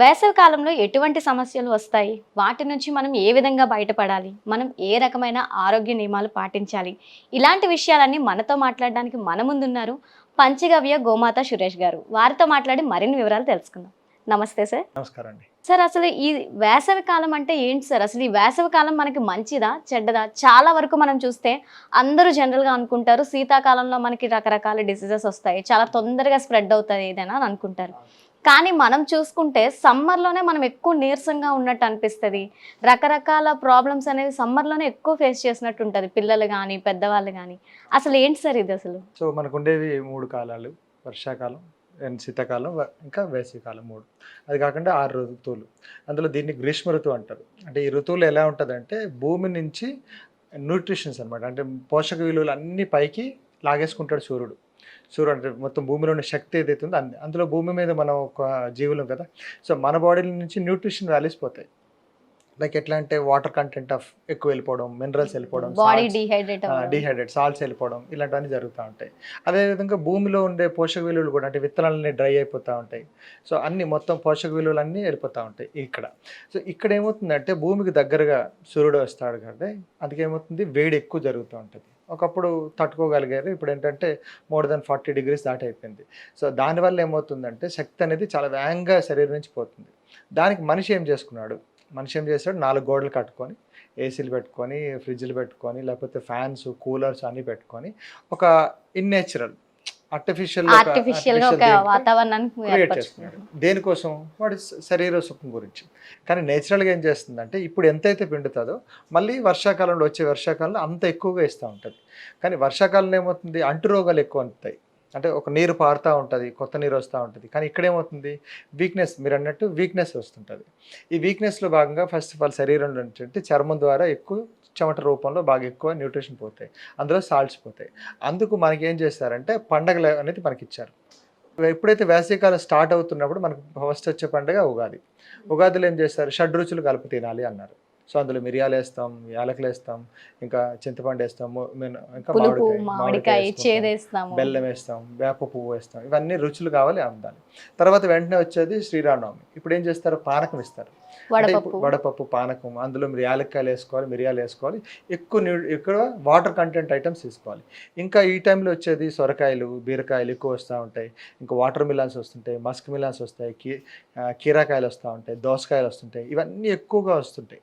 వేసవి కాలంలో ఎటువంటి సమస్యలు వస్తాయి? వాటి నుంచి మనం ఏ విధంగా బయటపడాలి? మనం ఏ రకమైన ఆరోగ్య నియమాలు పాటించాలి? ఇలాంటి విషయాలన్నీ మనతో మాట్లాడడానికి మన ముందున్నారు పంచగవ్య గోమాత సురేష్ గారు. వారితో మాట్లాడి మరిన్ని వివరాలు తెలుసుకుందాం. నమస్తే సార్. నమస్కారం అండి సార్ అసలు ఈ వేసవి కాలం అంటే ఏంటి సార్? అసలు ఈ వేసవి కాలం మనకి మంచిదా చెడ్డదా? చాలా వరకు మనం చూస్తే అందరూ జనరల్గా అనుకుంటారు శీతాకాలంలో మనకి రకరకాల డిసీజెస్ వస్తాయి. చాలా తొందరగా స్ప్రెడ్ అవుతుంది ఏదైనా అని అనుకుంటారు. కానీ మనం చూసుకుంటే సమ్మర్లోనే మనం ఎక్కువ నీరసంగా ఉన్నట్టు అనిపిస్తుంది. రకరకాల ప్రాబ్లమ్స్ అనేది సమ్మర్లోనే ఎక్కువ ఫేస్ చేసినట్టు ఉంటుంది పిల్లలు కానీ పెద్దవాళ్ళు కానీ అసలు ఏంటి సార్ ఇది అసలు? సో మనకు ఉండేవి మూడు కాలాలు. వర్షాకాలం అండ్ శీతాకాలం ఇంకా వేసవికాలం మూడు. అది కాకుండా ఆరు ఋతువులు. అందులో దీన్ని గ్రీష్మ ఋతువు అంటారు. అంటే ఈ ఋతువులు ఎలా ఉంటుందంటే భూమి నుంచి న్యూట్రిషన్స్ అనమాట అంటే పోషక విలువలు అన్ని పైకి లాగేసుకుంటాడు సూర్యుడు. సూర్యుడు అంటే మొత్తం భూమిలో ఉన్న శక్తి ఏదైతే ఉందో అంది అందులో భూమి మీద మనం ఒక జీవులం కదా. సో మన బాడీ నుంచి న్యూట్రిషన్ వాల్యూస్ పోతాయి. లైక్ ఎట్లా అంటే వాటర్ కంటెంట్ ఆఫ్ ఎక్కువ వెళ్ళిపోవడం మినరల్స్ వెళ్ళిపోవడం డిహైడ్రేట్ సాల్ట్స్ వెళ్ళిపోవడం ఇలాంటివన్నీ జరుగుతూ ఉంటాయి. అదేవిధంగా భూమిలో ఉండే పోషక విలువలు కూడా అంటే విత్తనాలన్నీ డ్రై అయిపోతూ ఉంటాయి. సో అన్ని మొత్తం పోషక విలువలు అన్నీ వెళ్ళిపోతూ ఉంటాయి ఇక్కడ. సో ఇక్కడ ఏమవుతుందంటే భూమికి దగ్గరగా సూర్యుడు వస్తాడు కాబట్టి అందుకే ఏమవుతుంది వేడి ఎక్కువ జరుగుతూ ఉంటుంది. ఒకప్పుడు తట్టుకోగలిగారు. ఇప్పుడు ఏంటంటే మోర్ దెన్ ఫార్టీ డిగ్రీస్ దాటి అయిపోయింది. సో దానివల్ల ఏమవుతుందంటే శక్తి అనేది చాలా వేగంగా శరీరం నుంచి పోతుంది. దానికి మనిషి ఏం చేసుకున్నాడు? మనిషి ఏం చేస్తాడు నాలుగు గోడలు కట్టుకొని ఏసీలు పెట్టుకొని ఫ్రిడ్జ్లు పెట్టుకొని లేకపోతే ఫ్యాన్స్ కూలర్స్ అన్నీ పెట్టుకొని ఒక ఇన్నేచురల్ ఆర్టిఫిషియల్ ఆర్టిఫిషియల్గా ఒక వాతావరణాన్ని దేనికోసం? వాడి శరీర సుఖం గురించి. కానీ నేచురల్గా ఏం చేస్తుందంటే ఇప్పుడు ఎంతైతే పిండుతుందో మళ్ళీ వర్షాకాలంలో వచ్చే వర్షాకాలంలో అంత ఎక్కువగా ఇస్తూ ఉంటుంది. కానీ వర్షాకాలంలో ఏమవుతుంది? అంటు రోగాలు ఎక్కువ ఉంటాయి అంటే ఒక నీరు పారుతూ ఉంటుంది కొత్త నీరు వస్తూ ఉంటుంది. కానీ ఇక్కడ ఏమవుతుంది వీక్నెస్ మీరు అన్నట్టు వీక్నెస్ వస్తుంటుంది. ఈ వీక్నెస్లో భాగంగా ఫస్ట్ ఆఫ్ ఆల్ శరీరంలో ఏంటంటే చర్మం ద్వారా ఎక్కువ చెమట రూపంలో బాగా ఎక్కువ న్యూట్రిషన్ పోతాయి. అందులో సాల్ట్స్ పోతాయి. అందుకు మనకి ఏం చేస్తారంటే పండగలు అనేది మనకి ఇచ్చారు ఎప్పుడైతే వేసవికాలం స్టార్ట్ అవుతున్నప్పుడు మనకు ఫస్ట్ వచ్చే పండుగ ఉగాది. ఉగాదిలో ఏం చేస్తారు? షడ్రుచులు కలిపి తినాలి అన్నారు. సో అందులో మిరియాలు వేస్తాం యాలకులు వేస్తాం ఇంకా చింతపండు వేస్తాం ఇంకా మామిడికాయ- బెల్లం వేస్తాం వేప పువ్వు వేస్తాం. ఇవన్నీ రుచులు కావాలి అందాలి తర్వాత వెంటనే వచ్చేది శ్రీరామనవమి. ఇప్పుడు ఏం చేస్తారు? పానకం ఇస్తారు. వడపప్పు. పానకం అందులో మీరు యాలక్కాయలు వేసుకోవాలి మిరియాలు వేసుకోవాలి ఎక్కువ న్యూ ఎక్కువ వాటర్ కంటెంట్ ఐటమ్స్ తీసుకోవాలి ఇంకా ఈ టైంలో వచ్చేది సొరకాయలు బీరకాయలు ఎక్కువ వస్తూ ఉంటాయి. ఇంకా వాటర్ మిలాన్స్ వస్తుంటాయి మస్క్ మిలాన్స్ వస్తాయి కీ కీరాకాయలు వస్తూ ఉంటాయి దోసకాయలు వస్తుంటాయి. ఇవన్నీ ఎక్కువగా వస్తుంటాయి.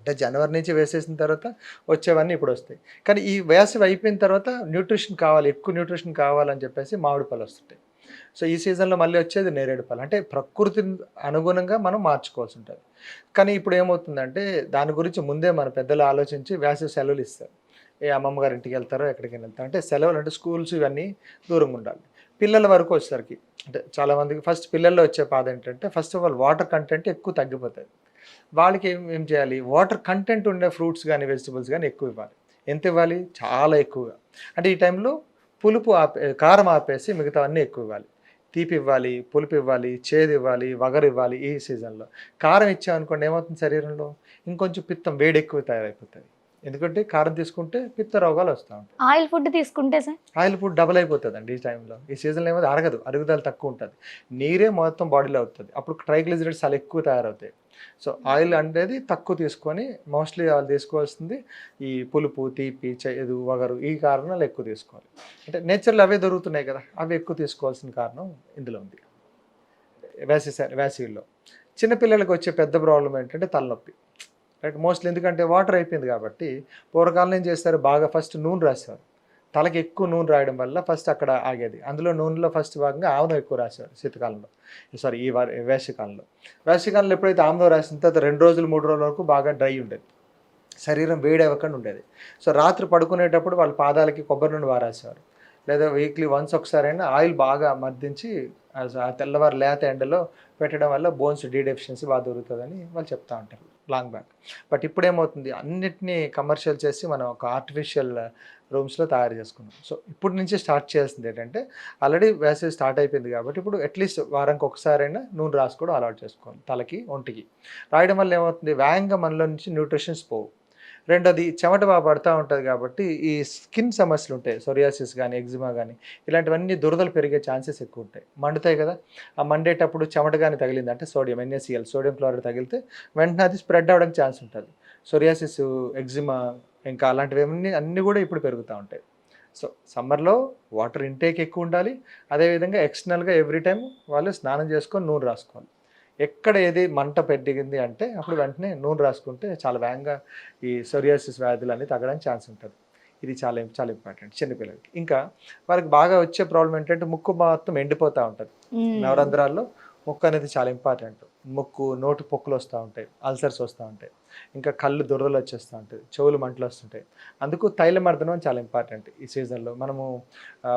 అంటే జనవరి నుంచి వేసేసిన తర్వాత వచ్చేవన్నీ ఇప్పుడు వస్తాయి. కానీ ఈ వేసవి అయిపోయిన తర్వాత న్యూట్రిషన్ కావాలి ఎక్కువ న్యూట్రిషన్ కావాలని చెప్పేసి మామిడి పళ్ళు వస్తుంటాయి. సో ఈ సీజన్లో మళ్ళీ వచ్చేది నేరేడు పళ్ళు. అంటే ప్రకృతి అనుగుణంగా మనం మార్చుకోవాల్సి ఉంటుంది. కానీ ఇప్పుడు ఏమవుతుందంటే దాని గురించి ముందే మన పెద్దలు ఆలోచించి వేసవి సెలవులు ఇస్తారు. ఏ అమ్మమ్మ గారి ఇంటికి వెళ్తారో ఎక్కడికి వెళ్తారో అంటే సెలవులు అంటే స్కూల్స్ ఇవన్నీ దూరంగా ఉండాలి. పిల్లల వరకు వచ్చేసరికి అంటే చాలామందికి ఫస్ట్ పిల్లల్లో వచ్చే బాధ ఏంటంటే first of all water content ఎక్కువ తగ్గిపోతుంది వాళ్ళకి ఏం ఏం చేయాలి? వాటర్ కంటెంట్ ఉండే ఫ్రూట్స్ కానీ వెజిటబుల్స్ కానీ ఎక్కువ ఇవ్వాలి. ఎంత ఇవ్వాలి? చాలా ఎక్కువగా. అంటే ఈ టైంలో పులుపు ఆపే కారం ఆపేసి మిగతావన్నీ ఎక్కువ ఇవ్వాలి. తీపి ఇవ్వాలి పులుపు ఇవ్వాలి చేదు ఇవ్వాలి వగరు ఇవ్వాలి ఈ సీజన్లో. కారం ఇచ్చామనుకోండి ఏమవుతుంది శరీరంలో? ఇంకొంచెం పిత్తం వేడి ఎక్కువ తయారైపోతుంది. ఎందుకంటే కారం తీసుకుంటే పిత్త రోగాలు వస్తూ ఉంటాయి. ఆయిల్ ఫుడ్ తీసుకుంటే సార్? ఆయిల్ ఫుడ్ డబుల్ అయిపోతుందండి ఈ టైంలో. ఈ సీజన్లో ఏమో అరగదు. అరుగుదల తక్కువ ఉంటుంది. నీరే మొత్తం బాడీలో అవుతుంది. అప్పుడు ట్రైగ్లిజరైడ్స్ చాలా ఎక్కువ తయారవుతాయి. సో ఆయిల్ అనేది తక్కువ తీసుకొని మోస్ట్లీ వాళ్ళు తీసుకోవాల్సింది ఈ పులుపు తీపి చేదు వగరు ఈ కారణాలు ఎక్కువ తీసుకోవాలి. అంటే నేచురల్ అవే దొరుకుతున్నాయి కదా అవి ఎక్కువ తీసుకోవాల్సిన కారణం ఇందులో ఉంది. వేసవి వేసవిలో. చిన్నపిల్లలకు వచ్చే పెద్ద ప్రాబ్లం ఏంటంటే తలనొప్పి. రైట్ మోస్ట్లీ ఎందుకంటే వాటర్ అయిపోయింది కాబట్టి పూర్వకాలం ఏం చేస్తారు? బాగా ఫస్ట్ నూనె రాసేవారు. తలకి ఎక్కువ నూనె రాయడం వల్ల ఫస్ట్ అక్కడ ఆగేది. అందులో నూనెలో ఫస్ట్ భాగంగా ఆముదం ఎక్కువ రాసేవారు శీతకాలంలో. సారీ ఈ వారి వేసవికాలంలో. వేసవికాలంలో ఎప్పుడైతే ఆముదం రాసిన తర్వాత రెండు రోజులు మూడు రోజుల వరకు బాగా డ్రై ఉండేది. శరీరం వేడి అవ్వకుండా ఉండేది. సో రాత్రి పడుకునేటప్పుడు వాళ్ళ పాదాలకి కొబ్బరి నూనె వారాసేవారు. లేదా వీక్లీ వన్స్ ఒకసారైనా ఆయిల్ బాగా మర్దించి ఆ తెల్లవారు లేత ఎండలో పెట్టడం వల్ల బోన్స్ డీడెఫిషియన్సీ బాగా దొరుకుతుందని వాళ్ళు చెప్తా ఉంటారు. Long back. బట్ ఇప్పుడు ఏమవుతుంది అన్నిటినీ కమర్షియల్ చేసి మనం ఒక ఆర్టిఫిషియల్ రూమ్స్లో తయారు చేసుకున్నాం. సో ఇప్పుడు నుంచి స్టార్ట్ చేయాల్సింది ఏంటంటే ఆల్రెడీ వేసవి స్టార్ట్ అయిపోయింది కాబట్టి ఇప్పుడు అట్లీస్ట్ వారానికి ఒకసారైనా నూనె రాసుకోవడం అలవాటు చేసుకోవాలి తలకి ఒంటికి. రాయడం వల్ల ఏమవుతుంది? వేగంగా మనలో నుంచి న్యూట్రిషన్స్ పోవు. రెండోది చెమట బాగా పడుతూ ఉంటుంది కాబట్టి ఈ స్కిన్ సమస్యలు ఉంటాయి. సొరియాసిస్ కానీ ఎగ్జిమా కానీ ఇలాంటివన్నీ దురదలు పెరిగే ఛాన్సెస్ ఎక్కువ ఉంటాయి. మండుతాయి కదా. ఆ మండేటప్పుడు చెమట కానీ తగిలింది అంటే సోడియం ఎన్ఎస్సిఎల్ సోడియం క్లోరైడ్ తగిలితే వెంటనే అది స్ప్రెడ్ అవ్వడానికి ఛాన్స్ ఉంటుంది. సొరియాసిస్ ఎగ్జిమా ఇంకా అలాంటివి అన్నీ అన్నీ కూడా ఇప్పుడు పెరుగుతూ ఉంటాయి. సో సమ్మర్లో వాటర్ ఇంటేక్ ఎక్కువ ఉండాలి. అదేవిధంగా ఎక్స్టర్నల్గా ఎవ్రీ టైం వాళ్ళు స్నానం చేసుకొని నూనె రాసుకోవాలి. ఎక్కడ ఏది మంట పెరిగింది అంటే అప్పుడు వెంటనే నూనె రాసుకుంటే చాలా వేగంగా ఈ సొరియాసిస్ వ్యాధులు అన్నీ తగ్గడానికి ఛాన్స్ ఉంటుంది. ఇది చాలా చాలా ఇంపార్టెంట్ చిన్నపిల్లలకి. ఇంకా వాళ్ళకి బాగా వచ్చే ప్రాబ్లం ఏంటంటే ముక్కు మొత్తం ఎండిపోతూ ఉంటుంది. నవరంధ్రాల్లో ముక్కు అనేది చాలా ఇంపార్టెంట్. ముక్కు నోటి పొక్కులు వస్తూ ఉంటాయి అల్సర్స్ వస్తూ ఉంటాయి. ఇంకా కళ్ళు దురదలు వచ్చేస్తూ ఉంటాయి చెవులు మంటలు వస్తుంటాయి. అందుకు తైలమర్దనం చాలా ఇంపార్టెంట్ ఈ సీజన్లో మనము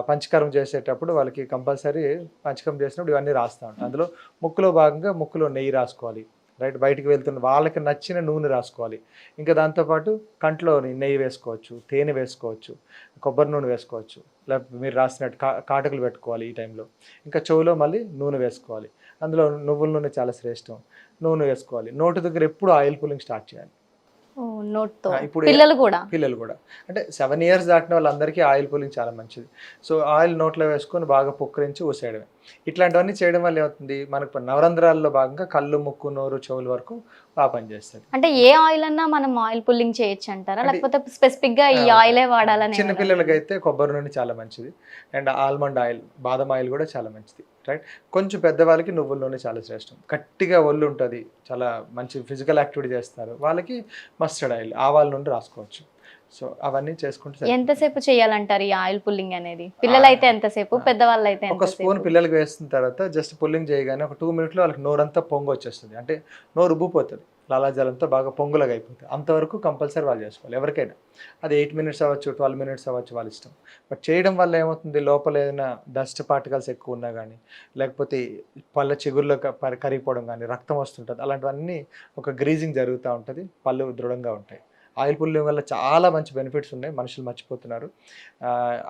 పంచకరం చేసేటప్పుడు వాళ్ళకి కంపల్సరీ పంచకరం చేసినప్పుడు ఇవన్నీ రాస్తూ ఉంటాయి. అందులో ముక్కులో భాగంగా ముక్కులో నెయ్యి రాసుకోవాలి. రైట్? బయటికి వెళ్తున్న వాళ్ళకి నచ్చిన నూనె రాసుకోవాలి. ఇంకా దాంతోపాటు కంట్లో నెయ్యి వేసుకోవచ్చు తేనె వేసుకోవచ్చు కొబ్బరి నూనె వేసుకోవచ్చు. లేకపోతే మీరు రాసినట్టు కా కాటుకలు పెట్టుకోవాలి ఈ టైంలో ఇంకా చెవులో మళ్ళీ నూనె వేసుకోవాలి. అందులో నువ్వుల నూనె చాలా శ్రేష్టం. నూనె వేసుకోవాలి. నోటి దగ్గర ఎప్పుడు ఆయిల్ పుల్లింగ్ స్టార్ట్ చేయాలి. నోట్తో. ఇప్పుడు పిల్లలు కూడా? పిల్లలు కూడా. అంటే సెవెన్ ఇయర్స్ దాటిన వాళ్ళందరికీ ఆయిల్ పుల్లింగ్ చాలా మంచిది. సో ఆయిల్ నోట్లో వేసుకొని బాగా పుక్కరించి ఊసేయడమే. ఇట్లాంటివన్నీ చేయడం వల్ల ఏమవుతుంది? మనకు నవరంధ్రాల్లో భాగంగా కళ్ళు ముక్కు నోరు చెవుల వరకు బాగా పనిచేస్తుంది అంటే ఏ ఆయిల్ అన్నా మనం ఆయిల్ పుల్లింగ్ చేయొచ్చు అంటారా అంటే- లేకపోతే స్పెసిఫిక్గా ఈ ఆయిలే వాడాలని చిన్న పిల్లలకి అయితే కొబ్బరి నూనె చాలా మంచిది. అండ్ ఆల్మండ్ ఆయిల్ బాదం ఆయిల్ కూడా చాలా మంచిది. రైట్ కొంచెం పెద్దవాళ్ళకి నువ్వుల నూనె చాలా శ్రేష్టం. గట్టిగా ఒళ్ళు ఉంటుంది చాలా మంచి ఫిజికల్ యాక్టివిటీ చేస్తారు. వాళ్ళకి మస్టర్డ్ ఆయిల్ ఆవాల నుండి రాసుకోవచ్చు. సో అవన్నీ చేసుకుంటే. ఎంతసేపు చేయాలంటారు ఈ ఆయిల్ పుల్లింగ్ అనేది? పిల్లలైతే ఎంతసేపు. పెద్దవాళ్ళు అయితే ఒక స్పూన్ పిల్లలకి వేసిన తర్వాత జస్ట్ పుల్లింగ్ చేయగానే ఒక టూ మినిట్లో వాళ్ళకి నోరంతా పొంగు వచ్చేస్తుంది అంటే నోరు ఉబ్బిపోతుంది లాలాజలంతో బాగా పొంగులగా అయిపోతుంది అంతవరకు కంపల్సరీ వాళ్ళు చేసుకోవాలి ఎవరికైనా. అది ఎయిట్ మినిట్స్ అవ్వచ్చు ట్వెల్వ్ మినిట్స్ అవ్వచ్చు వాళ్ళ ఇష్టం. బట్ చేయడం వల్ల ఏమవుతుంది లోపల ఏదైనా డస్ట్ పార్టికల్స్ ఎక్కువ ఉన్నా కానీ లేకపోతే పళ్ళ చిగుర్లో కరిగిపోవడం కానీ రక్తం వస్తుంటుంది అలాంటివన్నీ ఒక గ్రీజింగ్ జరుగుతూ ఉంటుంది పళ్ళు దృఢంగా ఉంటాయి. ఆయిల్ పుల్లింగ్ వల్ల చాలా మంచి బెనిఫిట్స్ ఉన్నాయి మనుషులు మర్చిపోతున్నారు.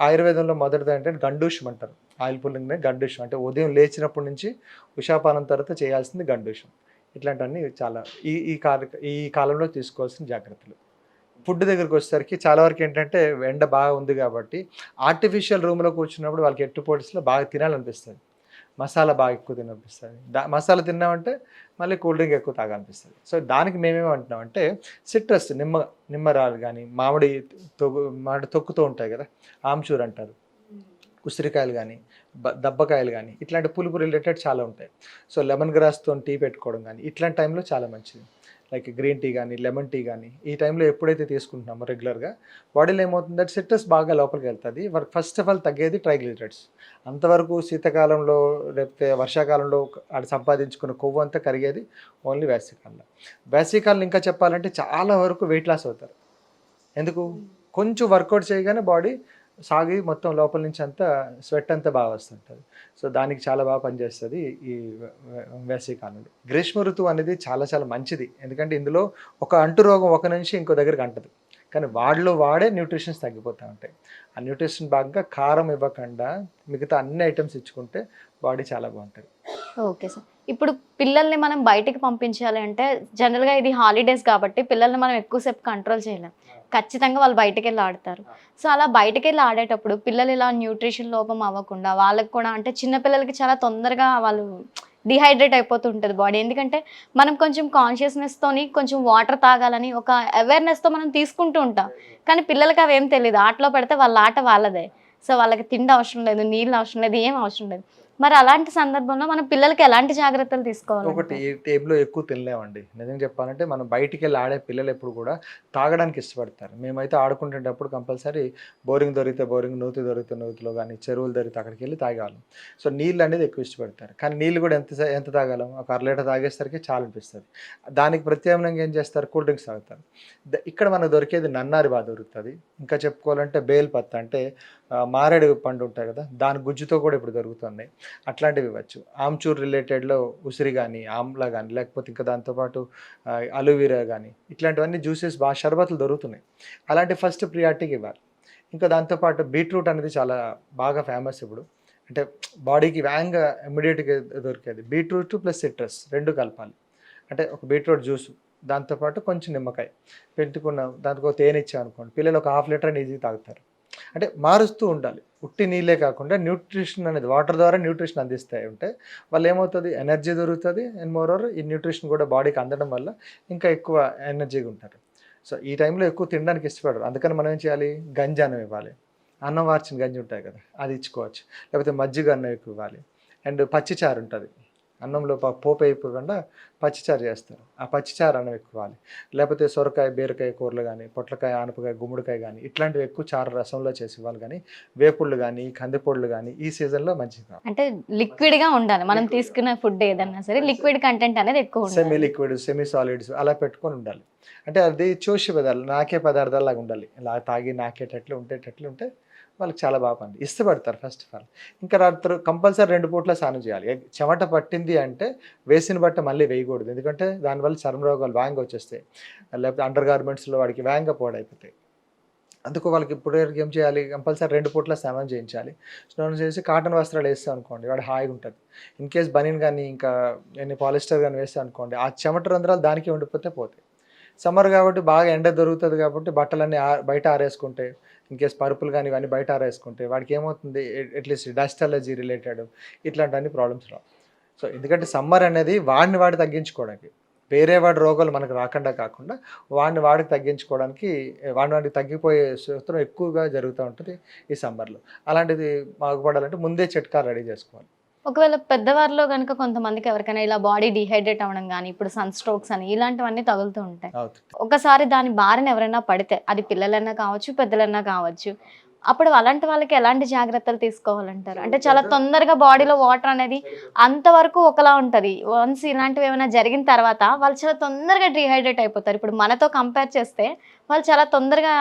ఆయుర్వేదంలో మొదటిది అంటే గండూషం అంటారు. ఆయిల్ పుల్లింగ్నే గండూషం అంటే ఉదయం లేచినప్పటి నుంచి ఉషాపానం తర్వాత చేయాల్సింది గండూషం. ఇట్లాంటివన్నీ చాలా ఈ ఈ కాల ఈ కాలంలో తీసుకోవాల్సిన జాగ్రత్తలు. ఫుడ్ దగ్గరికి వచ్చేసరికి చాలా వరకు ఏంటంటే ఎండ బాగా ఉంది కాబట్టి ఆర్టిఫిషియల్ రూమ్లో కూర్చున్నప్పుడు వాళ్ళకి ఎట్టు పోటీస్లో బాగా తినాలనిపిస్తుంది. మసాలా బాగా ఎక్కువ తిననిపిస్తుంది దా మసాలా తిన్నామంటే మళ్ళీ కూల్ డ్రింక్ ఎక్కువ తాగాలనిపిస్తుంది. సో దానికి మేమేమంటున్నాం అంటే సిట్రస్ నిమ్మ నిమ్మరాలు కానీ మామిడి తొగ్గు మామిడి తొక్కుతూ ఉంటాయి కదా ఆమ్చూర్ అంటారు. ఉసిరికాయలు కానీ బ దబ్బకాయలు కానీ ఇట్లాంటి పులుపు రిలేటెడ్ చాలా ఉంటాయి. సో లెమన్ గ్రాస్తో టీ పెట్టుకోవడం కానీ ఇట్లాంటి టైంలో చాలా మంచిది. లైక్ గ్రీన్ టీ కానీ లెమన్ టీ కానీ ఈ టైంలో ఎప్పుడైతే తీసుకుంటున్నామో రెగ్యులర్గా బాడీలో ఏమవుతుందంటే సిట్రస్ బాగా లోపలికి వెళ్తుంది. వారికి ఫస్ట్ ఆఫ్ ఆల్ తగ్గేది ట్రైగ్లిజరైడ్స్ అంతవరకు శీతాకాలంలో లేకపోతే వర్షాకాలంలో అది సంపాదించుకున్న కొవ్వు అంతా కరిగేది ఓన్లీ వేసవికాలంలో వేసవికాలంలో ఇంకా చెప్పాలంటే చాలా వరకు వెయిట్ లాస్ అవుతారు. ఎందుకు? కొంచెం వర్కౌట్ చేయగానే బాడీ సాగి మొత్తం లోపల నుంచి అంతా స్వెట్ అంతా బాగా వస్తుంటుంది. సో దానికి చాలా బాగా పనిచేస్తుంది ఈ వేసవికాలంలో. గ్రీష్మ ఋతువు అనేది చాలా చాలా మంచిది. ఎందుకంటే ఇందులో ఒక అంటు రోగం ఒక నుంచి ఇంకో దగ్గరికి అంటదు. కానీ వాడిలో వాడే న్యూట్రిషన్స్ తగ్గిపోతూ ఉంటాయి. ఆ న్యూట్రిషన్ భాగంగా కారం ఇవ్వకుండా మిగతా అన్ని ఐటమ్స్ ఇచ్చుకుంటే బాడీ చాలా బాగుంటుంది. Okay sir. ఇప్పుడు పిల్లల్ని మనం బయటికి పంపించాలి అంటే జనరల్గా ఇది హాలిడేస్ కాబట్టి పిల్లల్ని మనం ఎక్కువసేపు కంట్రోల్ చేయలేం. ఖచ్చితంగా వాళ్ళు బయటకు వెళ్ళి ఆడతారు. సో అలా బయటకు వెళ్ళి ఆడేటప్పుడు పిల్లలు ఇలా న్యూట్రిషన్ లోపం అవ్వకుండా వాళ్ళకి కూడా అంటే చిన్నపిల్లలకి చాలా తొందరగా వాళ్ళు డిహైడ్రేట్ అయిపోతుంటుంది బాడీ. ఎందుకంటే మనం కొంచెం కాన్షియస్నెస్తోని కొంచెం వాటర్ తాగాలని ఒక అవేర్నెస్తో మనం తీసుకుంటూ ఉంటాం. కానీ పిల్లలకి అవేం తెలియదు ఆటలో పెడితే వాళ్ళ ఆట వాళ్ళదే. సో వాళ్ళకి తిండి అవసరం లేదు నీళ్ళు అవసరం లేదు ఏం అవసరం లేదు. మరి అలాంటి సందర్భంలో మన పిల్లలకి ఎలాంటి జాగ్రత్తలు తీసుకోవాలి? ఒకటి ఈ టైంలో ఎక్కువ తినలేమండి. నిజంగా చెప్పాలంటే మనం బయటికి వెళ్ళి ఆడే పిల్లలు ఎప్పుడు కూడా తాగడానికి ఇష్టపడతారు. మేమైతే ఆడుకుంటున్నప్పుడు కంపల్సరీ బోరింగ్ దొరికితే బోరింగ్ నూతి దొరికితే నూతిలో కానీ చెరువులు దొరికితే అక్కడికి వెళ్ళి తాగేవాళ్ళం. సో నీళ్ళు అనేది ఎక్కువ ఇష్టపడతారు. కానీ నీళ్ళు కూడా ఎంత ఎంత తాగాలం? ఒక అర లీటర్ తాగేసరికి చాలా అనిపిస్తుంది. దానికి ప్రత్యామ్నాయంగా ఏం చేస్తారు? కూల్ డ్రింక్స్ తాగుతారు. ఇక్కడ మనకు దొరికేది నన్నారి బాగా దొరుకుతుంది. ఇంకా చెప్పుకోవాలంటే బేల్ పత్త అంటే మారేడు పండు ఉంటాయి కదా దాని గుజ్జుతో కూడా ఇప్పుడు దొరుకుతుంది అట్లాంటివి ఇవ్వచ్చు. ఆమ్చూర్ రిలేటెడ్లో ఉసిరి కానీ ఆమ్లా కానీ లేకపోతే ఇంకా దాంతోపాటు అలోవీరా అలోవెరా కానీ ఇట్లాంటివన్నీ జ్యూసెస్ బాగా షర్బత్లు దొరుకుతున్నాయి. అలాంటి ఫస్ట్ ప్రియారిటీకి ఇవ్వాలి. ఇంకా దాంతోపాటు బీట్రూట్ అనేది చాలా బాగా ఫేమస్ ఇప్పుడు. అంటే బాడీకి వ్యాంగ్గా ఇమ్మీడియట్గా దొరికేది. బీట్రూట్ ప్లస్ సిట్రస్ రెండు కలపాలి. అంటే ఒక బీట్రూట్ జ్యూస్ దాంతోపాటు కొంచెం నిమ్మకాయ. పెట్టుకున్న దానికి ఒక తేనె ఇచ్చాం అనుకోండి పిల్లలు ఒక హాఫ్ లీటర్ ఈజీ తాగుతారు. అంటే మారుస్తూ ఉండాలి. ఉట్టి నీళ్ళే కాకుండా న్యూట్రిషన్ అనేది వాటర్ ద్వారా న్యూట్రిషన్ అందిస్తాయి ఉంటే వాళ్ళు ఏమవుతుంది? ఎనర్జీ దొరుకుతుంది అండ్ మోర్ ఈ న్యూట్రిషన్ కూడా బాడీకి అందడం వల్ల ఇంకా ఎక్కువ ఎనర్జీగా ఉంటారు. సో ఈ టైంలో ఎక్కువ తినడానికి ఇష్టపడరు. అందుకని మనం ఏం చేయాలి? గంజి అన్నం ఇవ్వాలి. అన్నం వార్చిన గంజి ఉంటాయి కదా అది ఇచ్చుకోవచ్చు. లేకపోతే మజ్జిగ అన్నం ఎక్కువ ఇవ్వాలి. అండ్ పచ్చిచారు ఉంటుంది. అన్నంలో పోపు అయిపోకుండా పచ్చిచారు చేస్తారు. ఆ పచ్చిచారు అన్నం ఎక్కువ ఇవ్వాలి లేకపోతే సొరకాయ బీరకాయ కూరలు కానీ పొట్లకాయ ఆనపకాయ గుమ్మడికాయ కానీ ఇట్లాంటివి ఎక్కువ చారు రసంలో చేసి ఇవ్వాలి కానీ వేపుళ్ళు కానీ కందిపొళ్ళు కానీ ఈ సీజన్లో మంచిగా అంటే లిక్విడ్గా ఉండాలి. మనం తీసుకున్న ఫుడ్ ఏదన్నా సరే లిక్విడ్ కంటెంట్ అనేది ఎక్కువ సెమీ లిక్విడ్ సెమీ సాలిడ్స్ అలా పెట్టుకొని ఉండాలి. అంటే అది చూసి పదాలు. నాకే పదార్థాలు లాగా ఉండాలి. ఇలా తాగి నాకేటట్లు ఉండేటట్లు ఉంటే వాళ్ళకి చాలా బాగా పని. ఇష్టపడతారు ఫస్ట్ ఆఫ్ ఆల్ ఇంకా రాత్రి కంపల్సరీ రెండు పూట్ల స్నానం చేయాలి. చెమట పట్టింది అంటే వేసిన బట్ట మళ్ళీ వేయకూడదు. ఎందుకంటే దానివల్ల చర్మ రోగాలు వ్యాంగ్ వచ్చేస్తాయి. లేకపోతే అండర్ గార్మెంట్స్లో వాడికి వ్యాంగ పోడైపోతాయి. అందుకు వాళ్ళకి ఇప్పుడు ఏం చేయాలి? కంపల్సరీ రెండు పూట్ల స్నానం చేయించాలి. స్నానం చేసి కాటన్ వస్త్రాలు వేస్తాం అనుకోండి వాడు హాయిగా ఉంటుంది. ఇన్ కేస్ బనీన్ కానీ ఇంకా ఎన్ని పాలిస్టర్ కానీ వేస్తాం అనుకోండి ఆ చెమట రంధ్రాలు దానికి ఉండిపోతే పోతాయి. సమ్మర్ కాబట్టి బాగా ఎండ దొరుకుతుంది కాబట్టి బట్టలన్నీ ఆ- బయట ఆరేసుకుంటే ఇన్ కేస్ పరుపులు కానీ ఇవన్నీ బయట ఆరేసుకుంటే వాడికి ఏమవుతుంది? At least dust allergy related ఇట్లాంటివన్నీ ప్రాబ్లమ్స్ రావు. సో ఎందుకంటే సమ్మర్ అనేది వాడిని వాడి తగ్గించుకోవడానికి వేరే వాడి రోగాలు మనకు రాకుండా కాకుండా వాడిని వాడికి తగ్గించుకోవడానికి వాడిని వాడికి తగ్గిపోయే సూత్రం ఎక్కువగా జరుగుతూ ఉంటుంది ఈ సమ్మర్లో. అలాంటిది బాగుపడాలంటే ముందే చిట్కాలు రెడీ చేసుకోవాలి. ఒకవేళ పెద్దవారిలో కనుక కొంతమందికి ఎవరికైనా ఇలా బాడీ డిహైడ్రేట్ అవ్వడం కానీ ఇప్పుడు సన్ స్ట్రోక్స్ అని ఇలాంటివన్నీ తగులుతూ ఉంటాయి. ఒకసారి దాని బారిన ఎవరైనా పడితే అది పిల్లలైనా కావచ్చు పెద్దలైనా కావచ్చు అప్పుడు అలాంటి వాళ్ళకి ఎలాంటి జాగ్రత్తలు తీసుకోవాలంటారు? అంటే చాలా తొందరగా బాడీలో వాటర్ అనేది అంతవరకు ఒకలా ఉంటుంది. వన్స్ ఇలాంటివి ఏమైనా జరిగిన తర్వాత వాళ్ళు చాలా తొందరగా డిహైడ్రేట్ అయిపోతారు. ఇప్పుడు మనతో కంపేర్ చేస్తే వాళ్ళు చాలా తొందరగా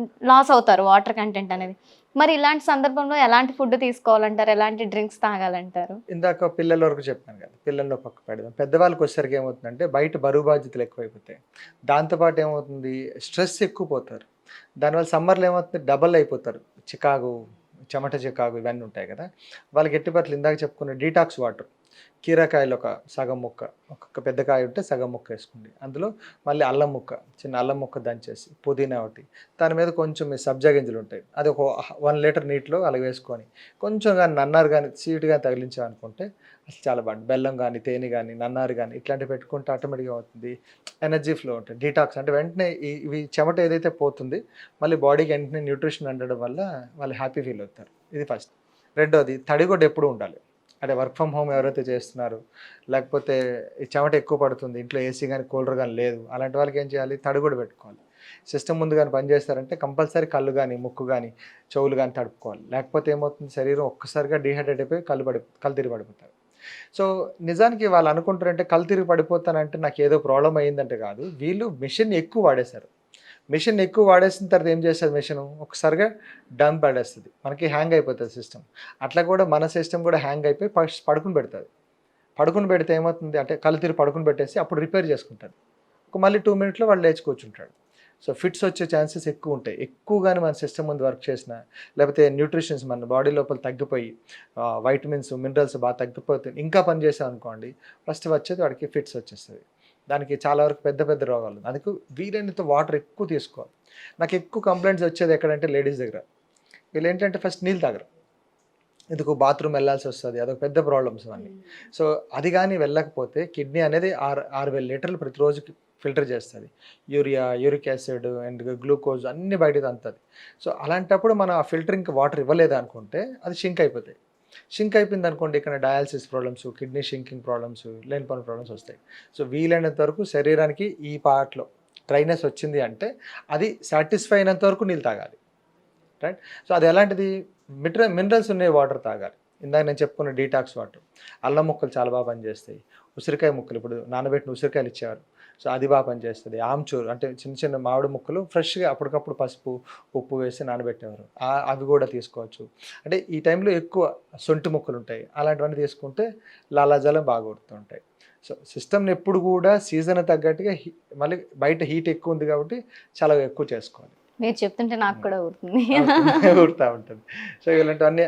లాస్ అవుతారు వాటర్ కంటెంట్ అనేది. మరి ఇలాంటి సందర్భంలో ఎలాంటి ఫుడ్ తీసుకోవాలంటారు? ఎలాంటి డ్రింక్స్ తాగాలంటారు? ఇందాక పిల్లల వరకు చెప్పాను కదా పిల్లల్లో పక్క పెడదాం. పెద్దవాళ్ళకి వచ్చేసరికి ఏమవుతుందంటే బయట బరువు బాధ్యతలు ఎక్కువైపోతాయి. దాంతోపాటు ఏమవుతుంది? స్ట్రెస్ ఎక్కువ పోతారు. దానివల్ల సమ్మర్లో ఏమవుతుంది? డబల్ అయిపోతారు. చికాగు చెమట చికాగు ఇవన్నీ ఉంటాయి కదా. వాళ్ళకి ఎట్టి పట్ల ఇందాక చెప్పుకున్న డీటాక్స్ వాటర్ కీరకాయలు ఒక సగం ముక్క ఒక్కొక్క పెద్ద కాయ ఉంటే సగం ముక్క వేసుకోండి. అందులో మళ్ళీ అల్లం ముక్క చిన్న అల్లం ముక్క దంచేసి పుదీనా ఒకటి. దాని మీద కొంచెం మీ సబ్జా గింజలు ఉంటాయి. అది ఒక వన్ లీటర్ నీటిలో అలా వేసుకొని కొంచెం కానీ నన్నారు కానీ సీట్ కానీ తగిలించామనుకుంటే అసలు చాలా బాగుంది బెల్లం కానీ తేనె కానీ నన్నారు కానీ ఇట్లాంటివి పెట్టుకుంటే ఆటోమేటిక్గా అవుతుంది. ఎనర్జీ ఫ్లో ఉంటుంది. డీటాక్స్ అంటే వెంటనే ఇవి చెమట ఏదైతే పోతుంది మళ్ళీ బాడీకి వెంటనే న్యూట్రిషన్ ఉండడం వల్ల వాళ్ళు హ్యాపీ ఫీల్ అవుతారు. ఇది ఫస్ట్. రెండోది తడిగొడ్డ ఎప్పుడు ఉండాలి. అంటే వర్క్ ఫ్రమ్ హోమ్ ఎవరైతే చేస్తున్నారు లేకపోతే ఈ చెమట ఎక్కువ పడుతుంది ఇంట్లో ఏసీ కానీ కూలర్ కానీ లేదు అలాంటి వాళ్ళకి ఏం చేయాలి? తడుగుడు పెట్టుకోవాలి. సిస్టమ్ ముందు కానీ పనిచేస్తారంటే కంపల్సరీ కళ్ళు కానీ ముక్కు కానీ చెవులు కానీ తడుపుకోవాలి. లేకపోతే ఏమవుతుంది? శరీరం ఒక్కసారిగా డిహైడ్రేట్ అయిపోయి కళ్ళు పడి కళ్ళు తిరిగి పడిపోతారు. సో నిజానికి వాళ్ళు అనుకుంటారంటే కళ్ళు తిరిగి పడిపోతానంటే నాకు ఏదో ప్రాబ్లం అయ్యిందంటే కాదు. వీళ్ళు మిషన్ ఎక్కువ వాడేశారు. మిషన్ ఎక్కువ వాడేసిన తర్వాత ఏం చేస్తుంది మిషన్? ఒకసారిగా డమ్ పడేస్తుంది. మనకి హ్యాంగ్ అయిపోతుంది సిస్టమ్. అట్లా కూడా మన సిస్టమ్ కూడా హ్యాంగ్ అయిపోయి పడుకుని పెడుతుంది. పడుకుని పెడితే ఏమవుతుంది అంటే కళ్ళు తిరిగి పడుకుని పెట్టేసి అప్పుడు రిపేర్ చేసుకుంటాడు. ఒక మళ్ళీ టూ మినిట్లో వాళ్ళు లేచి కూర్చుంటాడు. సో ఫిట్స్ వచ్చే ఛాన్సెస్ ఎక్కువ ఉంటాయి. ఎక్కువగానే మన సిస్టమ్ ముందు వర్క్ చేసిన లేకపోతే న్యూట్రిషన్స్ మన బాడీ లోపల తగ్గిపోయి వైటమిన్స్ మినరల్స్ బాగా తగ్గిపోతుంది ఇంకా పని చేసాం అనుకోండి ఫస్ట్ వచ్చేది వాడికి ఫిట్స్ వచ్చేస్తుంది. దానికి చాలా వరకు పెద్ద పెద్ద రోగాలు అందుకు వీలైనంత వాటర్ ఎక్కువ తీసుకోవాలి. నాకు ఎక్కువ కంప్లైంట్స్ వచ్చేది ఎక్కడంటే లేడీస్ దగ్గర. వీళ్ళు ఏంటంటే ఫస్ట్ నీళ్ళు తాగరు. ఎందుకు? బాత్రూమ్ వెళ్ళాల్సి వస్తుంది. అదొక పెద్ద ప్రాబ్లమ్స్ అన్నీ సో అది కానీ వెళ్ళకపోతే కిడ్నీ అనేది ఆరు ఆరు వేల లీటర్లు ప్రతిరోజు ఫిల్టర్ చేస్తుంది. Urea uric acid and glucose అన్ని బయటకు అంతది సో అలాంటప్పుడు మనం ఆ ఫిల్టరింగ్కి వాటర్ ఇవ్వలేదు అనుకుంటే అది షింక్ అయిపోతాయి. షింక్ అయిపోయింది అనుకోండి ఇక్కడ dialysis problems kidney shrinking problems లేని పని ప్రాబ్లమ్స్ వస్తాయి. సో వీలైనంత వరకు శరీరానికి ఈ పార్ట్లో డ్రైనెస్ వచ్చింది అంటే అది సాటిస్ఫై అయినంత వరకు నీళ్ళు తాగాలి. రైట్ సో అది ఎలాంటిది? మినరల్ మినరల్స్ ఉన్నాయి వాటర్ తాగాలి. ఇందాక నేను చెప్పుకున్న డీటాక్స్ వాటర్ అల్లం ముక్కలు చాలా బాగా పనిచేస్తాయి. ఉసిరికాయ ముక్కలు ఇప్పుడు నానబెట్టిన ఉసిరికాయలు ఇచ్చేవారు. సో అది బాగా పనిచేస్తుంది. ఆమ్చూరు అంటే చిన్న చిన్న మామిడి ముక్కలు ఫ్రెష్గా అప్పటికప్పుడు పసుపు ఉప్పు వేసి నానబెట్టేవారు. అవి కూడా తీసుకోవచ్చు. అంటే ఈ టైంలో ఎక్కువ సొంటి ముక్కలు ఉంటాయి. అలాంటివన్నీ తీసుకుంటే లాలాజలం బాగా కొడుతుంటాయి. సో సిస్టమ్ని ఎప్పుడు కూడా సీజన్ తగ్గట్టుగా హీ- మళ్ళీ బయట హీట్ ఎక్కువ ఉంది కాబట్టి చాలా ఎక్కువ చేసుకోవాలి. మీరు చెప్తుంటే నాకు కూడా ఊరుతుంది. ఊరుతూ ఉంటుంది. సో ఇలాంటివన్నీ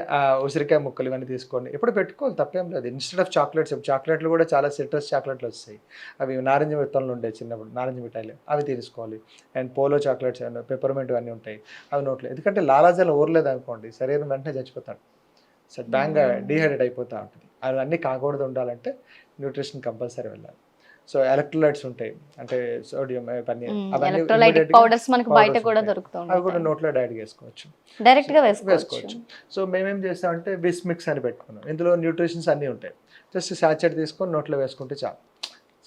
ఉసిరికాయ ముక్కలు ఇవన్నీ తీసుకోండి. ఎప్పుడు పెట్టుకోవాలి తప్పేం లేదు. ఇన్స్టెడ్ ఆఫ్ చాక్లెట్స్ చాక్లెట్లు కూడా చాలా సిట్రస్ చాక్లెట్లు వస్తాయి. అవి నారింజ విత్తనాలు ఉండే చిన్నప్పుడు నారింజ మిఠాయిలు అవి తీసుకోవాలి. And Polo chocolates and peppermint అన్నీ ఉంటాయి. అవి నోట్లో. ఎందుకంటే లాలాజలం ఊరలేదు అనుకోండి శరీరం వెంటనే చచ్చిపోతాడు. సో బ్యాంగ్ డీహైడ్రేట్ అయిపోతూ ఉంటుంది. అవి అన్నీ కాకూడదు ఉండాలంటే న్యూట్రిషన్ కంపల్సరీ వెళ్ళాలి. సో ఎలక్ట్రోలైట్స్ ఉంటాయి. అంటే సోడియం ఎలక్ట్రోలైటిక్ పౌడర్స్ మనకు బయట కూడా. దొరుకుతూ అవి కూడా నోట్లో డైరెక్ట్ చేసుకోవచ్చు. డైరెక్ట్గా వేసుకోవచ్చు. సో మేమేం చేస్తామంటే బిస్ మిక్స్ అని పెట్టుకున్నాం. ఇందులో న్యూట్రిషన్స్ అన్నీ ఉంటాయి. జస్ట్ సాచెట్ తీసుకొని నోట్లో వేసుకుంటే చాలు.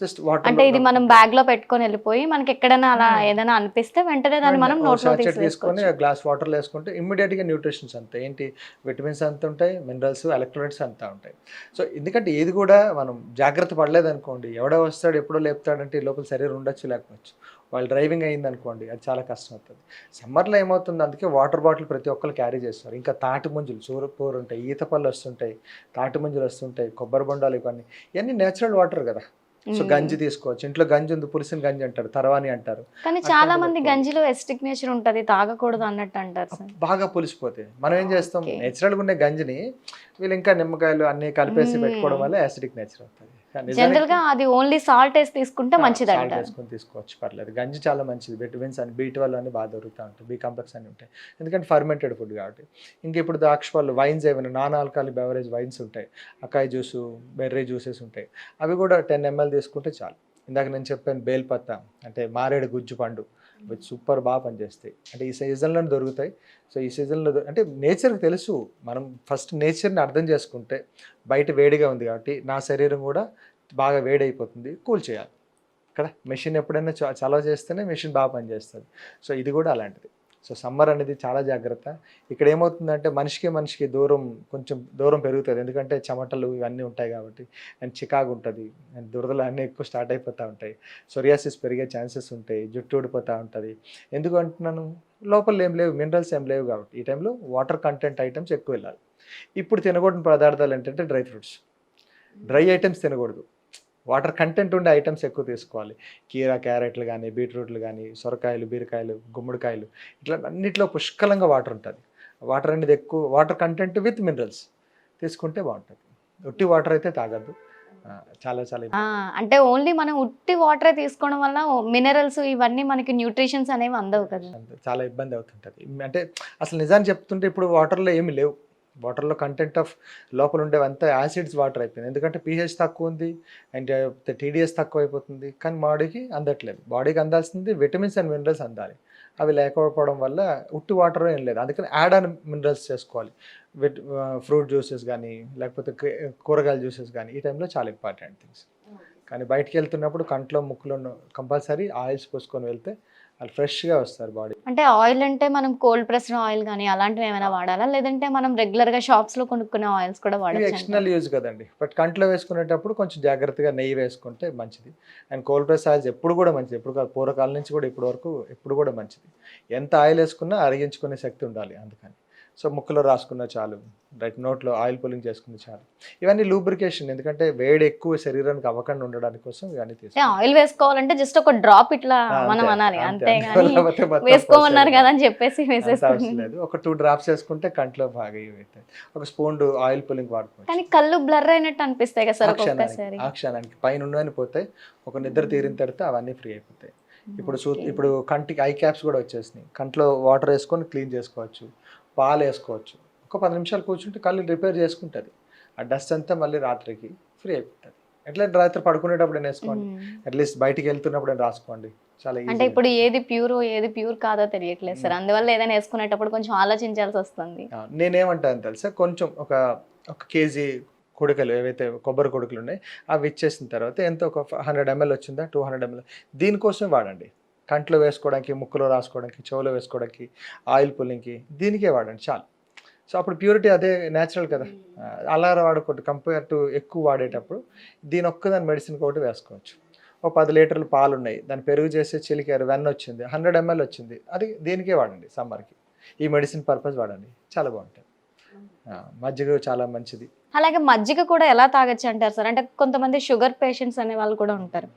జస్ట్ వాటర్ అంటే ఇది మనం బ్యాగ్లో పెట్టుకొని వెళ్ళిపోయి మనకి ఎక్కడైనా అలా ఏదైనా అనిపిస్తే వెంటనే దాన్ని మనం సాచెట్ తీసి తీసుకొని గ్లాస్ వాటర్ వేసుకుంటే immediate గా న్యూట్రిషన్స్ అంతా ఏంటి విటమిన్స్ అంత ఉంటాయి మినరల్స్ ఎలక్ట్రోలైట్స్ అంతా ఉంటాయి. సో ఎందుకంటే ఏది కూడా మనం జాగ్రత్త పడలేదు అనుకోండి ఎవడో వస్తాడు ఎప్పుడో లేపుతాడంటే లోపల శరీరం ఉండొచ్చు లేకపోవచ్చు. వాళ్ళు డ్రైవింగ్ అయింది అనుకోండి అది చాలా కష్టం అవుతుంది. సమ్మర్లో ఏమవుతుంది అందుకే వాటర్ బాటిల్ ప్రతి ఒక్కరు క్యారీ చేస్తారు. ఇంకా తాటి ముంజులు సూరపూరు ఉంటాయి ఈత పళ్ళు వస్తుంటాయి తాటి ముంజులు వస్తుంటాయి కొబ్బరి బొండాలు ఇవన్నీ ఇవన్నీ నేచురల్ వాటర్ కదా. సో. గంజి తీసుకోవచ్చు ఇంట్లో గంజి ఉంది పులిసిన గంజి అంటారు తర్వాని అంటారు కానీ చాలా మంది. గంజిలో ఎస్టిక్ నేచర్ ఉంటది తాగకూడదు అన్నట్టు అంటారు బాగా పులిసిపోతాయి మనం ఏం చేస్తాం. నేచురల్గా ఉండే గంజిని వీళ్ళు ఇంకా నిమ్మకాయలు అన్ని కలిపేసి. పెట్టుకోవడం వల్ల యాసిడిక్ నేచర్ అవుతుంది జనరల్గా అది ఓన్లీ సాల్ట్ వేసి తీసుకుంటే మంచిది వేసుకొని తీసుకోవచ్చు పర్లేదు. గంజి చాలా మంచిది. విటమిన్స్ అని బీ ట్వెల్వ్ అని బాగా దొరుకుతూ ఉంటాయి. బీ కాంప్లెక్స్ అని ఉంటాయి. ఎందుకంటే ఫర్మెంటెడ్ ఫుడ్ కాబట్టి. ఇంక ఇప్పుడు ద్రాక్ష పళ్ళు వైన్స్ ఏమైనా నాన్ ఆల్కహాలిక్ బెవరేజ్ వైన్స్ ఉంటాయి. అకాయ్ జ్యూసు బెర్రీ జ్యూసెస్ ఉంటాయి. అవి కూడా టెన్ ఎంఎల్ తీసుకుంటే చాలు. ఇందాక నేను చెప్పాను బేల్పత్త అంటే మారేడు గుజ్జు పండు. అవి సూపర్ బాగా పనిచేస్తాయి. అంటే ఈ సీజన్లో దొరుకుతాయి. సో ఈ సీజన్లో అంటే నేచర్కి తెలుసు. మనం ఫస్ట్ నేచర్ని అర్థం చేసుకుంటే బయట వేడిగా ఉంది కాబట్టి నా శరీరం కూడా బాగా వేడైపోతుంది. కూల్ చేయాలి. కదా? మెషిన్ ఎప్పుడైనా చ- చలవ చేస్తేనే మెషిన్ బాగా పనిచేస్తుంది. సో ఇది కూడా అలాంటిది. సో సమ్మర్ అనేది చాలా జాగ్రత్త. ఇక్కడ ఏమవుతుందంటే మనిషికి మనిషికి దూరం కొంచెం దూరం పెరుగుతుంది. ఎందుకంటే చెమటలు ఇవన్నీ ఉంటాయి కాబట్టి అండ్ చికాగు ఉంటుంది అండ్ దురదలు అన్నీ ఎక్కువ స్టార్ట్ అయిపోతూ ఉంటాయి. సొరియాసిస్ పెరిగే ఛాన్సెస్ ఉంటాయి జుట్టు ఊడిపోతూ ఉంటుంది. ఎందుకు అంటున్నాను? లోపల ఏం లేవు మినరల్స్ ఏం లేవు కాబట్టి ఈ టైంలో వాటర్ కంటెంట్ ఐటమ్స్ ఎక్కువ వెళ్ళాలి. ఇప్పుడు తినకూడని పదార్థాలు ఏంటంటే డ్రై ఫ్రూట్స్. డ్రై ఐటమ్స్ తినకూడదు. వాటర్ కంటెంట్ ఉండే ఐటమ్స్ ఎక్కువ తీసుకోవాలి. కీరా క్యారెట్లు కానీ బీట్రూట్లు కానీ సొరకాయలు బీరకాయలు గుమ్మడికాయలు ఇట్లా అన్నిట్లో పుష్కలంగా వాటర్ ఉంటుంది. వాటర్ అనేది ఎక్కువ వాటర్ కంటెంట్ విత్ మినరల్స్. తీసుకుంటే బాగుంటుంది. ఉట్టి వాటర్ అయితే తాగద్దు. చాలా చాలా అంటే ఓన్లీ మనం ఉట్టి వాటరే తీసుకోవడం వల్ల మినరల్స్ ఇవన్నీ మనకి న్యూట్రిషన్స్ అనేవి అందవు కదా. చాలా ఇబ్బంది అవుతుంటుంది. అంటే అసలు నిజాన్ని చెప్తుంటే ఇప్పుడు వాటర్లో ఏమి లేవు. వాటర్లో కంటెంట్ ఆఫ్ లోపల ఉండేవంతా యాసిడ్స్ వాటర్ అయిపోయింది. ఎందుకంటే పీహెచ్ తక్కువ ఉంది అండ్ టీడీఎస్ తక్కువ అయిపోతుంది. కానీ బాడీకి అందట్లేదు. బాడీకి అందాల్సింది విటమిన్స్ అండ్ మినరల్స్ అందాలి. అవి లేకపోవడం వల్ల ఉట్టి వాటర్ ఏం లేదు. అందుకని యాడ్ ఆన్ మినరల్స్ చేసుకోవాలి. విట్ ఫ్రూట్ జ్యూసెస్ కానీ లేకపోతే కూరగాయల జ్యూసెస్ కానీ ఈ టైంలో చాలా ఇంపార్టెంట్ థింగ్స్. కానీ బయటికి వెళ్తున్నప్పుడు కంట్లో ముక్కులో కంపల్సరీ ఆయిల్స్ పోసుకొని వెళ్తే వాళ్ళు ఫ్రెష్గా వస్తారు బాడీ. అంటే ఆయిల్ అంటే మనం కోల్డ్ ప్రెస్డ్ ఆయిల్ కానీ అలాంటివి ఏమైనా వాడాలా? లేదంటే మనం రెగ్యులర్గా షాప్స్లో కొనుక్కునే ఆయిల్స్ కూడా వాడచ్చు ఎక్స్టర్నల్ యూజ్ కదండి. బట్ కంట్లో వేసుకునేటప్పుడు కొంచెం జాగ్రత్తగా నెయ్యి వేసుకుంటే మంచిది. అండ్ కోల్డ్ ప్రెస్ ఆయిల్స్ ఎప్పుడు కూడా మంచిది. ఎప్పుడు పూర్వకాలం నుంచి కూడా ఇప్పటి వరకు ఎప్పుడు కూడా మంచిది. ఎంత ఆయిల్ వేసుకున్నా అరిగించుకునే శక్తి ఉండాలి అందుకని. సో ముక్కులో రాసుకున్న చాలు. రైట్ నోట్లో ఆయిల్ పులింగ్ చేసుకున్న చాలు. ఇవన్నీ లూబ్రికేషన్ ఎందుకంటే వేడి ఎక్కువ శరీరానికి అవ్వకుండా ఉండడానికి కోసం ఇవన్నీ తీసుకుంటాం. ఆయిల్ వేసుకోవాలంటే జస్ట్ ఒక డ్రాప్ ఇట్లా మనం అనాలి. అంతే, వేసుకోమన్నారు. కదా అని చెప్పేసి లేదు. ఒక టూ డ్రాప్స్ వేసుకుంటే కంట్లో బాగా అవుతాయి ఒక స్పూన్ ఆయిల్ పులింగ్ వాడుకోవచ్చు. కానీ కళ్ళు బ్లర్ అయినట్టు అనిపిస్తాయి కదా సార్ ఆ క్షణానికి ఒక్కొక్కసారి. ఆ క్షణానికి పైన ఉన్నవన్నీ పోతాయి. ఒక నిద్ర తీరిన తర్వాత అవన్నీ ఫ్రీ అయిపోతాయి. ఇప్పుడు. ఇప్పుడు కంటికి ఐ క్యాప్స్ కూడా వచ్చేసినాయి. కంట్లో వాటర్ వేసుకొని క్లీన్ చేసుకోవచ్చు. పాలు వేసుకోవచ్చు. ఒక పది నిమిషాలు కూర్చుంటే కళ్ళు రిపేర్ చేసుకుంటుంది. ఆ డస్ట్ అంతా మళ్ళీ రాత్రికి ఫ్రీ అయిపోతుంది. ఎట్లా రాత్రి పడుకునేటప్పుడు నేను వేసుకోండి. అట్లీస్ట్ బయటికి వెళ్తున్నప్పుడు నేను రాసుకోండి. చాలా అంటే ఇప్పుడు ఏది ప్యూర్ ఏది ప్యూర్ కాదో తెలియట్లేదు సార్. అందువల్ల ఏదైనా వేసుకునేటప్పుడు కొంచెం ఆలోచించాల్సి వస్తుంది. నేనేమంటాను తెలుసా? కొంచెం ఒక ఒక కేజీ కొడుకలు ఏవైతే కొబ్బరి కొడుకులు ఉన్నాయి అవి ఇచ్చేసిన తర్వాత ఎంత ఒక హండ్రెడ్ ఎంఎల్ వచ్చిందా? టూ హండ్రెడ్ ఎంఎల్ దీనికోసమే వాడండి. కంట్లో వేసుకోవడానికి ముక్కులో రాసుకోవడానికి చెవులో వేసుకోవడానికి ఆయిల్ పుల్లింగ్కి దీనికే వాడండి చాలు. సో అప్పుడు ప్యూరిటీ అదే న్యాచురల్ కదా. ఆ, అలా వాడుకోండి కంపేర్ టు ఎక్కువ వాడేటప్పుడు దీని ఒక్కదాని మెడిసిన్ ఒకటి వేసుకోవచ్చు. ఒక పది లీటర్లు పాలు ఉన్నాయి దాన్ని పెరుగు చేసి చిలికారు వెన్న వచ్చింది హండ్రెడ్ ఎంఎల్ వచ్చింది అది దీనికే వాడండి సమ్మర్కి. ఈ మెడిసిన్ పర్పస్ వాడండి చాలా బాగుంటుంది మజ్జిగ చాలా మంచిది. అలాగే మజ్జిగ కూడా ఎలా తాగొచ్చు అంటారు సార్? అంటే కొంతమంది షుగర్ పేషెంట్స్ అనే వాళ్ళు కూడా ఉంటారు.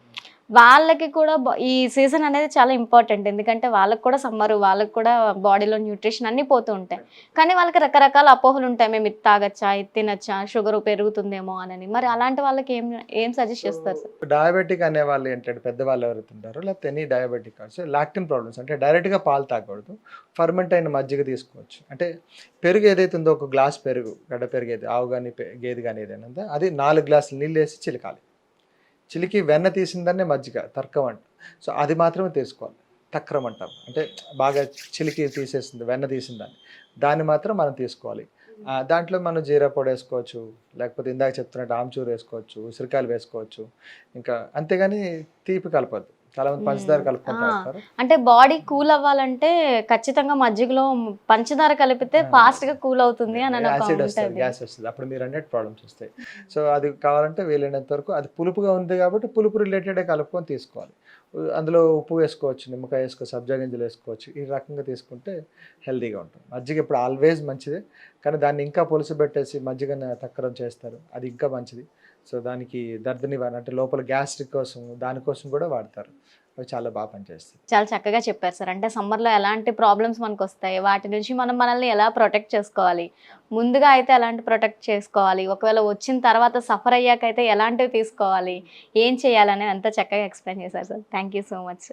వాళ్ళకి కూడా ఈ సీజన్ అనేది చాలా ఇంపార్టెంట్. ఎందుకంటే వాళ్ళకి కూడా సమ్మర్ వాళ్ళకి కూడా బాడీలో న్యూట్రిషన్ అన్నీ పోతూ ఉంటాయి. కానీ వాళ్ళకి రకరకాల అపోహలు ఉంటాయి. మేము ఇది తాగచ్చా ఇది తినచ్చా షుగర్ పెరుగుతుందేమో అని మరి అలాంటి వాళ్ళకి ఏం ఏం సజెస్ట్ చేస్తారు సార్? డయాబెటిక్ అనే వాళ్ళు ఏంటంటే పెద్దవాళ్ళు ఎవరైతే లేకపోతే ఎనీ డయాబెటిక్ కావచ్చు లాక్టిన్ ప్రాబ్లమ్స్. అంటే డైరెక్ట్గా పాలు తాగకూడదు. ఫర్మెంట్ అయిన మజ్జిగ తీసుకోవచ్చు. అంటే పెరుగు ఏదైతే ఉందో ఒక గ్లాస్ పెరుగు గడ్డ పెరుగు ఏది ఆవు కానీ గేదె కానీ ఏదైనా ఉందో అది నాలుగు గ్లాసులు నీళ్ళు వేసి చిలకాలి. చిలికి వెన్న తీసిందనే మజ్జిగ తర్కం అంట. సో అది మాత్రమే తీసుకోవాలి. తక్రం అంటాం. అంటే బాగా చిలికి తీసేసింది వెన్న తీసిందని. దాన్ని మాత్రం మనం తీసుకోవాలి. దాంట్లో మనం జీరా పొడి వేసుకోవచ్చు లేకపోతే ఇందాక చెప్తున్నట్టు ఆమ్చూరు వేసుకోవచ్చు ఉసిరికాయలు వేసుకోవచ్చు. ఇంకా అంతేగాని తీపి కలపద్దు. చాలా మంది పంచదార. తాగుతారు అంటే బాడీ కూల్ అవ్వాలంటే ఖచ్చితంగా మజ్జిగలో పంచదార కలిపితే. ఫాస్ట్గా కూల్ అవుతుంది అని యాసిడ్ వస్తుంది గ్యాస్ వస్తుంది. అప్పుడు మీరు అన్నట్టు ప్రాబ్లమ్స్ వస్తాయి. సో అది కావాలంటే వీలైనంత వరకు అది పులుపుగా ఉంది కాబట్టి పులుపు రిలేటెడే కలుపుకొని తీసుకోవాలి. అందులో ఉప్పు వేసుకోవచ్చు నిమ్మకాయ వేసుకోవచ్చు సబ్జా గింజలు వేసుకోవచ్చు. ఈ రకంగా తీసుకుంటే హెల్తీగా ఉంటుంది. మజ్జిగ ఇప్పుడు ఆల్వేస్ మంచిదే. కానీ దాన్ని ఇంకా పులుసు పెట్టేసి మజ్జిగను తక్కరం చేస్తారు. అది ఇంకా మంచిది. సో దానికి దర్ద నివారణ అంటే లోపల గ్యాస్ట్రిక్ కోసం దానికోసం కూడా వాడతారు. అవి చాలా బాగా పనిచేస్తాయి. చాలా చక్కగా చెప్పారు సార్. అంటే సమ్మర్లో ఎలాంటి ప్రాబ్లమ్స్ మనకు వస్తాయి వాటి నుంచి మనం మనల్ని ఎలా ప్రొటెక్ట్ చేసుకోవాలి? ముందుగా అయితే ఎలాంటి ప్రొటెక్ట్ చేసుకోవాలి? ఒకవేళ వచ్చిన తర్వాత సఫర్ అయ్యాక అయితే ఎలాంటివి తీసుకోవాలి? ఏం చేయాలనేది అంతా చక్కగా ఎక్స్ప్లెయిన్ చేశారు sir. Thank you so much.